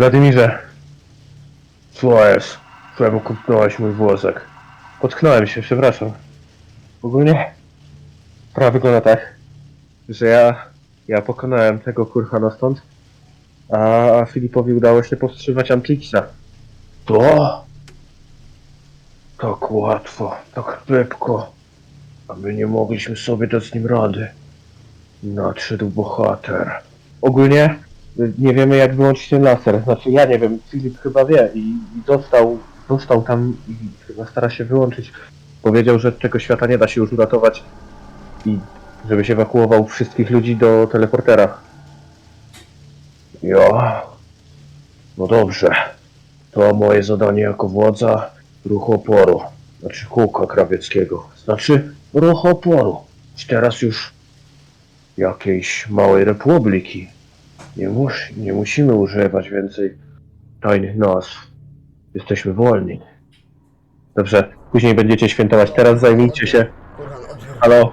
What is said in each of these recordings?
Władimirze. Jest? Czemu kupnąłeś mój włosek? Potknąłem się, przepraszam. Ogólnie sprawa wygląda tak, że ja, ja pokonałem tego kurhana stąd, a Filipowi udało się powstrzymać Antixa. To? Tak łatwo, tak szybko. A my nie mogliśmy sobie dać z nim rady. Nadszedł bohater. Ogólnie nie wiemy jak wyłączyć ten laser. Znaczy ja nie wiem, Filip chyba wie i, i dostał, dostał tam i chyba stara się wyłączyć. Powiedział, że tego świata nie da się już uratować i żebyś ewakuował wszystkich ludzi do teleportera. Ja. No dobrze. To moje zadanie jako władza ruchu oporu. Znaczy kółka krawieckiego. Znaczy ruchu oporu. Teraz już jakiejś małej republiki. Nie, mus, nie musimy używać więcej tajnych nazw. Jesteśmy wolni. Dobrze, później będziecie świętować. Teraz zajmijcie się. Odbiór. Halo,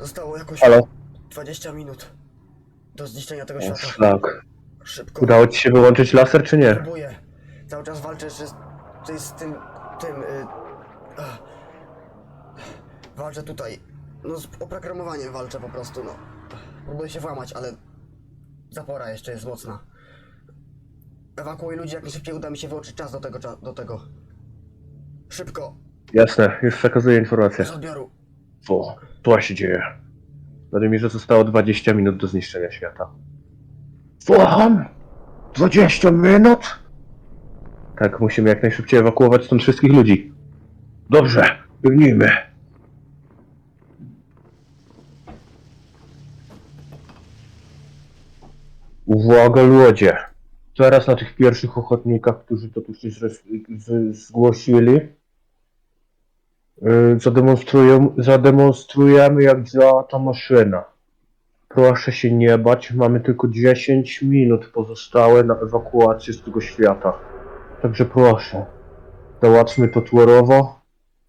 Zostało jakoś halo. 20 minut do zniszczenia tego O, świata. szlak. Szybko. Udało ci się wyłączyć laser, czy nie? Próbuję. Cały czas walczę z, ty- z tym, tym, y, ach. Walczę tutaj. No z oprogramowaniem walczę po prostu, no. Próbuję się włamać, ale zapora jeszcze jest mocna. Ewakuuję ludzi, jak najszybciej uda mi się wyłączyć czas do tego, cza- do tego. Szybko, Jasne, już przekazuję informację. z odbioru. Co? Co się dzieje? Władimirze zostało 20 minut do zniszczenia świata. Słucham? 20 minut? Tak, musimy jak najszybciej ewakuować stąd wszystkich ludzi. Dobrze, biegnijmy. Uwaga ludzie! Teraz na tych pierwszych ochotnikach, którzy to tu się zgłosili, Yy, zademonstruję, zademonstrujemy jak działa ta maszyna. Proszę się nie bać, mamy tylko 10 minut pozostałe na ewakuację z tego świata. Także proszę, załatwmy to tłorowo,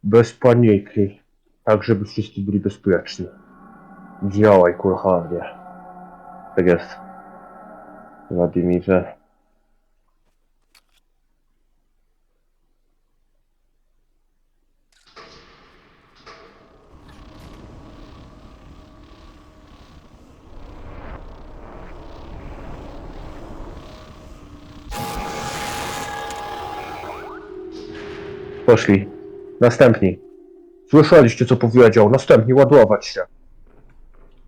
bez paniki, tak żeby wszyscy byli bezpieczni. Działaj, kurchanie. Tak jest. Władimirze. Poszli. Następni. Słyszeliście, co powiedział. Następni ładować się.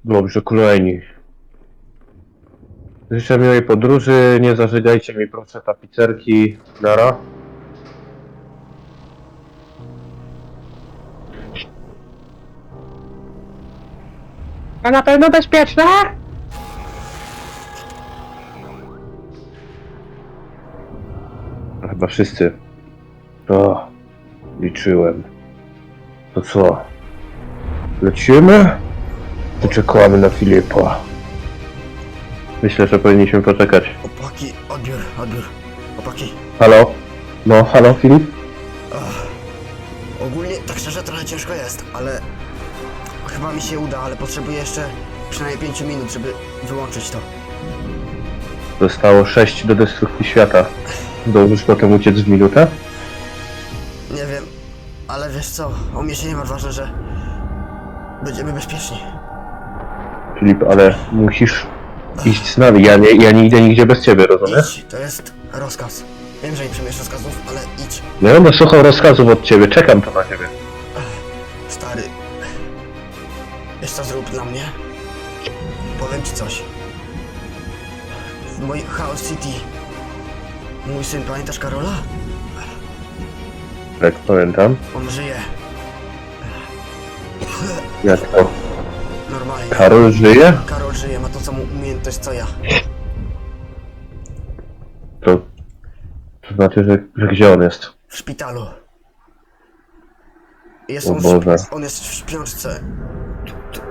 Dobrze, kolejni. Życzę miłej podróży. Nie zażygajcie mi proszę tapicerki. Nara. A na pewno bezpieczne? Chyba wszyscy. O, liczyłem. To co? Lecimy? Czy czekamy na Filipa? Myślę, że powinniśmy poczekać. Opaki, odbiór, odbiór. Opaki. Halo? No, halo, Filip? Ach, ogólnie, tak szczerze, trochę ciężko jest, ale chyba mi się uda, ale potrzebuję jeszcze przynajmniej 5 minut, żeby wyłączyć to. Zostało 6 do destrukcji świata. Dążysz potem uciec w minutę? Nie wiem, ale wiesz co, o mnie się nie ma ważne, że będziemy bezpieczni. Filip, ale musisz iść z nami. Ja nie, ja nie idę nigdzie bez ciebie, rozumiesz? Idź, to jest rozkaz. Wiem, że nie przyjmiesz rozkazów, ale idź. No ja będę słuchał rozkazów od ciebie. Czekam to na ciebie. Stary, wiesz co zrób dla mnie? Powiem ci coś. W mojej Chaos City mój syn, pamiętasz Karola? Tak, pamiętam. On żyje. Jak to? Normalnie. Karol żyje? Karol żyje, ma to samą umiejętność co ja. To... To znaczy, że, że gdzie on jest? W szpitalu. Jest O on, w, Boże. on jest w śpiączce. Tu- tu-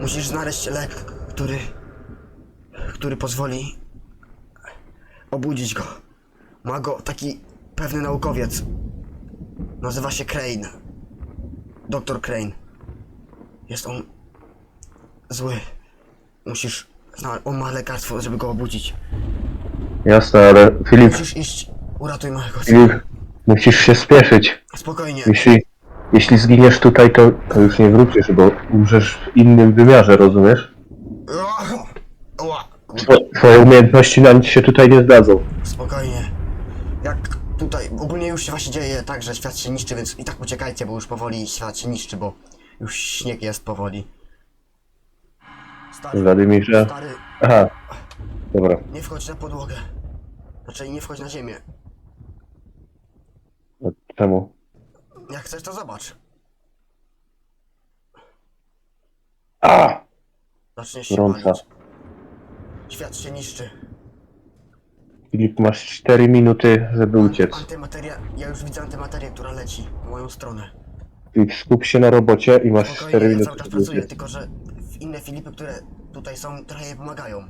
Musisz znaleźć lek, który... który pozwoli obudzić go. Ma go taki pewny naukowiec. Nazywa się Crane. Doktor Crane. Jest on zły. Musisz... zna- On ma lekarstwo, żeby go obudzić. Jasne, ale Filip, Musisz iść, uratuj małego syna. Filip, musisz się spieszyć. Spokojnie. Jeśli, jeśli zginiesz tutaj, to, to już nie wrócisz, bo umrzesz w innym wymiarze, rozumiesz? Two, twoje umiejętności na nic się tutaj nie zdadzą. Spokojnie. Jak tutaj, ogólnie już się właśnie dzieje tak, że świat się niszczy, więc i tak uciekajcie, bo już powoli świat się niszczy, bo już śnieg jest powoli. Stary, Władimirze. stary, Aha. Dobra. nie wchodź na podłogę. Znaczy nie wchodź na ziemię. A Czemu? Jak chcesz, to zobacz. A! Zacznie się Gorąca. palić. Świat się niszczy. Filip, masz 4 minuty, żeby uciec. Antymateria, ja już widzę antymaterię, która leci w moją stronę. Filip, skup się na robocie i masz 4 Spokojnie, ja minuty, cały czas żeby pracuję, uciec. tylko że inne Filipy, które tutaj są, trochę je pomagają.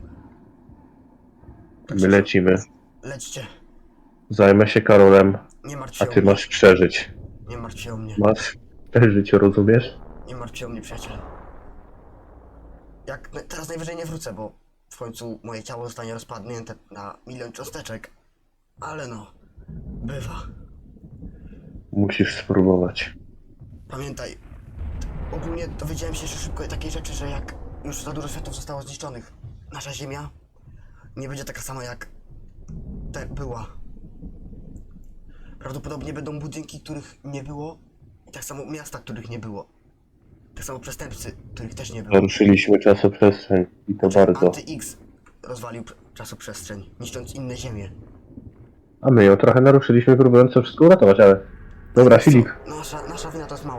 My lecimy. Lećcie, Zajmę się Karolem, nie martw się a o ty mnie. masz przeżyć. Nie martw się o mnie. Masz przeżyć, rozumiesz? Nie martw się o mnie, przyjaciel. Jak na- teraz najwyżej nie wrócę, bo w końcu moje ciało zostanie rozpadnięte na milion cząsteczek. Ale no, bywa. Musisz spróbować. Pamiętaj, ogólnie dowiedziałem się jeszcze szybko takiej rzeczy, że jak już za dużo światów zostało zniszczonych, nasza Ziemia nie będzie taka sama jak te była. Prawdopodobnie będą budynki, których nie było i tak samo miasta, których nie było. Tak samo przestępcy, których też nie było. Naruszyliśmy czasoprzestrzeń i to bardzo. Anty-X rozwalił pr- czasoprzestrzeń, niszcząc inne ziemie. A my ją trochę naruszyliśmy, próbując to wszystko uratować, ale... Dobra, Filip. Nasza, nasza wina to jest. My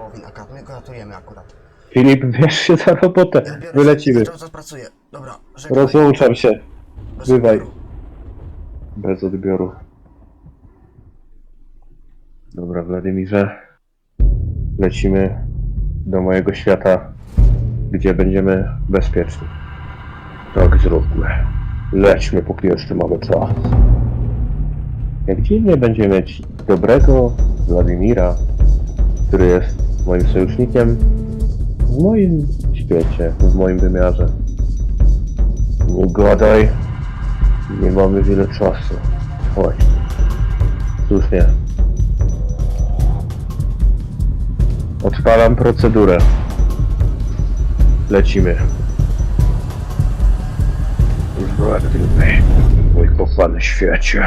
go ratujemy akurat. Filip, bierz się za robotę. Ja biorę Wylecimy. się, cały czas pracuję. Dobra, żegnaj. Rozłączam się. Bez bywaj. odbioru. Bez odbioru. Dobra, Władimirze. Lecimy do mojego świata, gdzie będziemy bezpieczni. Tak zróbmy. Lećmy, póki jeszcze mamy czas. Jak dziwnie będziemy mieć dobrego Władimira, który jest moim sojusznikiem w moim świecie, w moim wymiarze. Nie gadaj. Nie mamy wiele czasu. Chodź. Słusznie. Odpalam procedurę. Lecimy. Władimir, mój kochany świecie.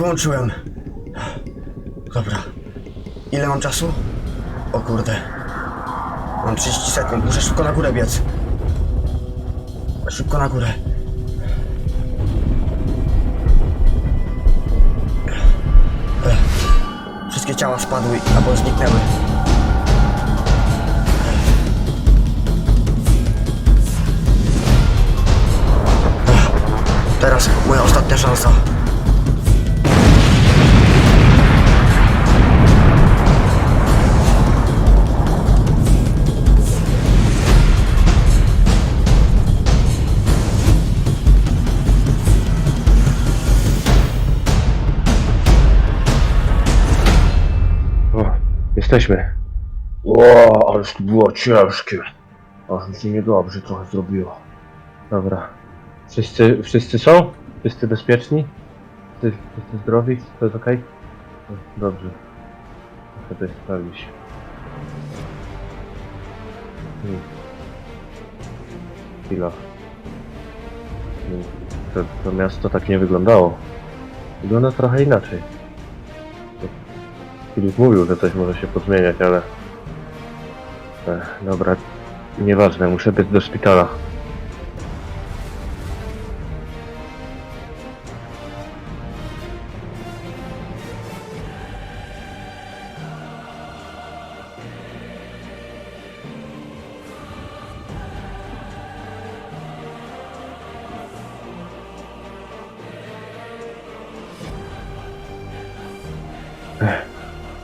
Wyłączyłem. Dobra. Ile mam czasu? O kurde. Mam 30 sekund, muszę szybko na górę biec. Szybko na górę. Ech. Wszystkie ciała spadły albo zniknęły. Teraz moja ostatnia szansa. Jesteśmy. O, ależ to było ciężkie. Aż mi się niedobrze trochę zrobiło. Dobra. Wszyscy, wszyscy są? Wszyscy bezpieczni? Wszyscy, wszyscy zdrowi? To jest okej? No, Dobrze. Muszę to sprawdzić. Hmm. Chwila. Hmm. To, to miasto tak nie wyglądało. Wygląda trochę inaczej. Filip mówił, że coś może się pozmieniać, ale... Ech, dobra, nieważne, muszę być do szpitala.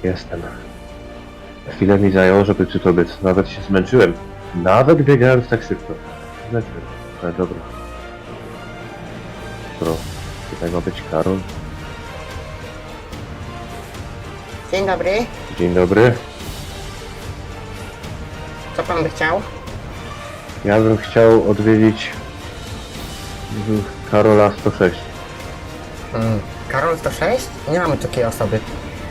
Jestem. Chwilę mi zajęło, żeby być. Nawet się zmęczyłem. Nawet biegając tak szybko. Zmęczyłem. Ale dobra. Pro. Tutaj ma być Karol. Dzień dobry. Dzień dobry. Co pan by chciał? Ja bym chciał odwiedzić Karola 106. Mm, Karol 106? Nie mamy takiej osoby.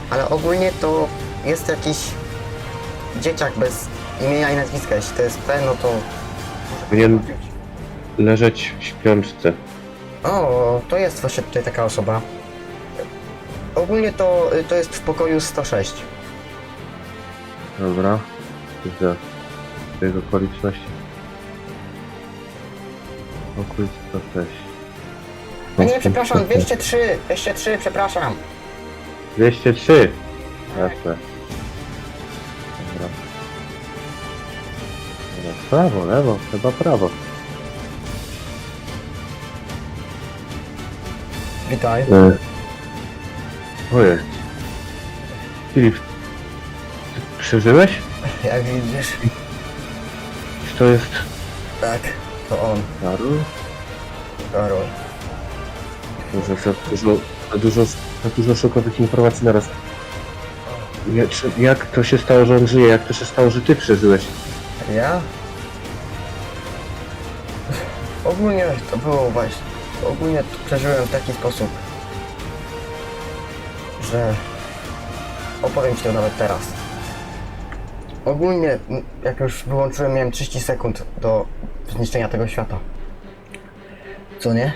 Ale ogólnie to jest jakiś dzieciak bez imienia i nazwiska. Jeśli to jest ten, no to... Powinien leżeć w śpiączce. O, to jest właśnie tutaj taka osoba. Ogólnie to, to jest w pokoju 106. Dobra. Widzę tych okoliczności. Pokój 106. A nie, przepraszam, 203, 203, przepraszam. 203. Jasne. Dobra. Dobra, prawo, lewo, chyba prawo. Witaj. E... O jest. Filip, ty przeżyłeś? Jak widzisz, Czy to jest tak, to on, Karol? Karol. Może za dużo, za dużo, za dużo szokowych informacji naraz. Jak, czy- jak to się stało, że on żyje? Jak to się stało, że ty przeżyłeś? Ja? Ogólnie to było właśnie. Ogólnie to przeżyłem w taki sposób, że opowiem ci to nawet teraz. Ogólnie, jak już wyłączyłem, miałem 30 sekund do zniszczenia tego świata. Co nie?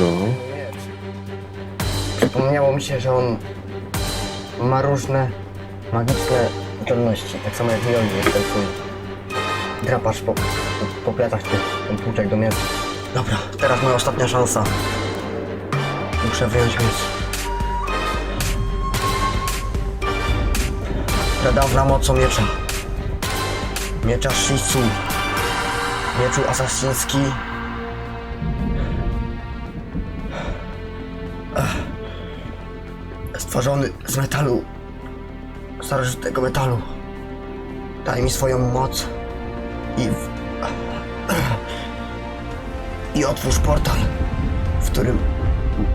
No. Przypomniało mi się, że on ma różne magiczne zdolności, tak samo jak Mjolnir, ten twój drapacz po, po plecach tych, ten tłuczek do mięsa. Dobra, teraz moja ostatnia szansa. Muszę wyjąć miecz. Pradawna mocą miecza. Miecza Shitsu. Mieczu asasiński. Stworzony z metalu, starożytnego metalu. Daj mi swoją moc i w... i otwórz portal, w którym,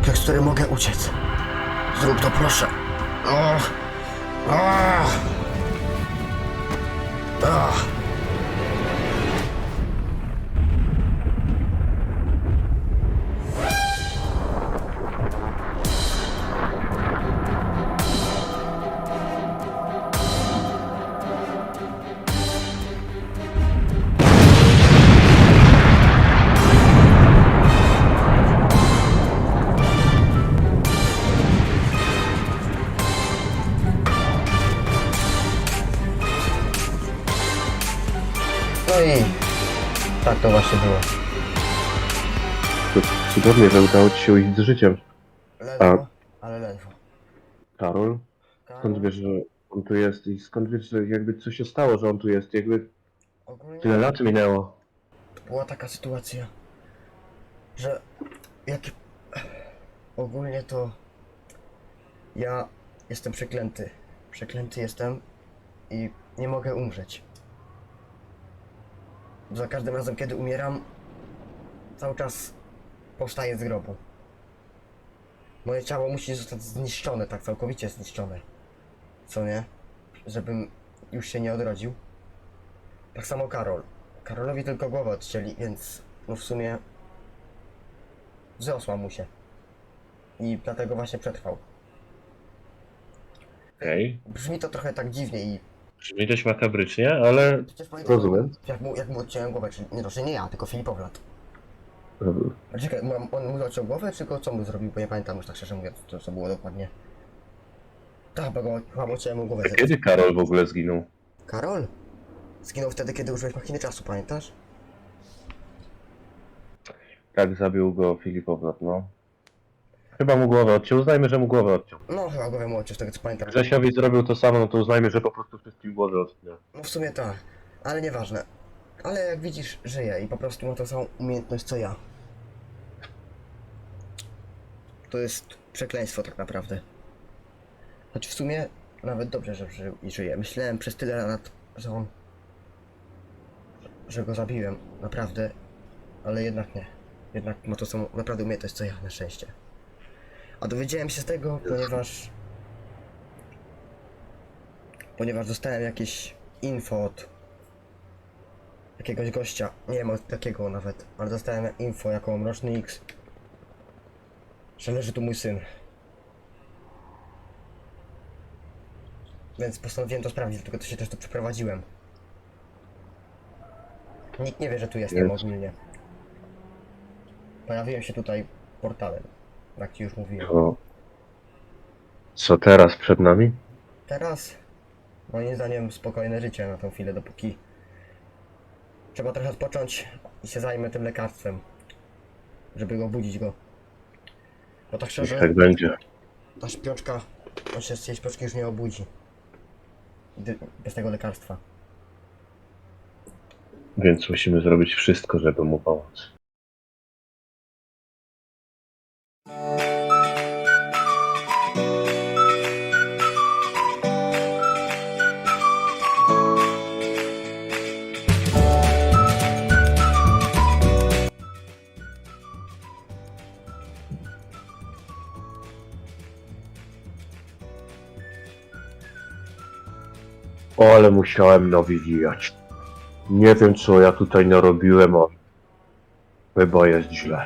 przez który mogę uciec. Zrób to proszę. Ach. No i tak to właśnie było. To cudownie, że udało ci się ujść z życiem. Ledwo, ale ledwo. Karol? Skąd wiesz, że on tu jest i skąd wiesz, że jakby co się stało, że on tu jest? Jakby Ogólnie tyle lat minęło. była taka sytuacja, że jak ogólnie to ja jestem przeklęty. Przeklęty jestem i nie mogę umrzeć. Za każdym razem, kiedy umieram, cały czas powstaję z grobu. Moje ciało musi zostać zniszczone, tak całkowicie zniszczone. Co nie? Żebym już się nie odrodził. Tak samo Karol. Karolowi tylko głowę odcięli, więc no w sumie wzrosła mu się. I dlatego właśnie przetrwał. Okej. Brzmi to trochę tak dziwnie i Brzmi dość makabrycznie, ale przecież pamiętam, rozumiem. jak mu, jak mu odciąłem głowę, czyli nie to, że nie ja, tylko Filipowlat. Dobra. A czekaj, on mu odciął głowę, czy go co mu zrobił, bo nie pamiętam już tak szczerze mówiąc, co, co było dokładnie. Tak, bo go chyba mu odciąłem mu głowę. A Kiedy Karol w ogóle zginął? Karol? Zginął wtedy, kiedy użyłeś machiny czasu, pamiętasz? Tak, zabił go Filipowlat, no. Chyba mu głowę odciął, uznajmy, że mu głowę odciął. No, chyba głowę mu odciął, z tego co pamiętam. Grzesiowi zrobił to samo, no to uznajmy, że po prostu wszystkim głowę odciął. No w sumie tak, ale nieważne. Ale jak widzisz, żyje i po prostu ma tą samą umiejętność co ja. To jest przekleństwo tak naprawdę. Choć w sumie nawet dobrze, że żył i żyje. Myślałem przez tyle lat, że on... że go zabiłem, naprawdę. Ale jednak nie. Jednak ma to samo naprawdę umiejętność co ja, na szczęście. A dowiedziałem się z tego, ponieważ... Ponieważ dostałem jakieś info od jakiegoś gościa, nie wiem od jakiego nawet, ale dostałem info jako Mroczny X, że leży tu mój syn. Więc postanowiłem to sprawdzić, dlatego to się też tu przeprowadziłem. Nikt nie wie, że tu jestem Jest. ogólnie. Pojawiłem się tutaj portalem, jak ci już mówiłem. To... Co teraz przed nami? Teraz, moim zdaniem, spokojne życie na tą chwilę, dopóki trzeba trochę odpocząć i się zajmę tym lekarstwem, żeby go budzić go. Bo tak szczerze, tak będzie. ta śpiączka, on się z tej śpiączki już nie obudzi. Gdy, bez tego lekarstwa. Więc musimy zrobić wszystko, żeby mu pomóc. Ale musiałem nawijać. Nie wiem, co ja tutaj narobiłem, ale chyba jest źle.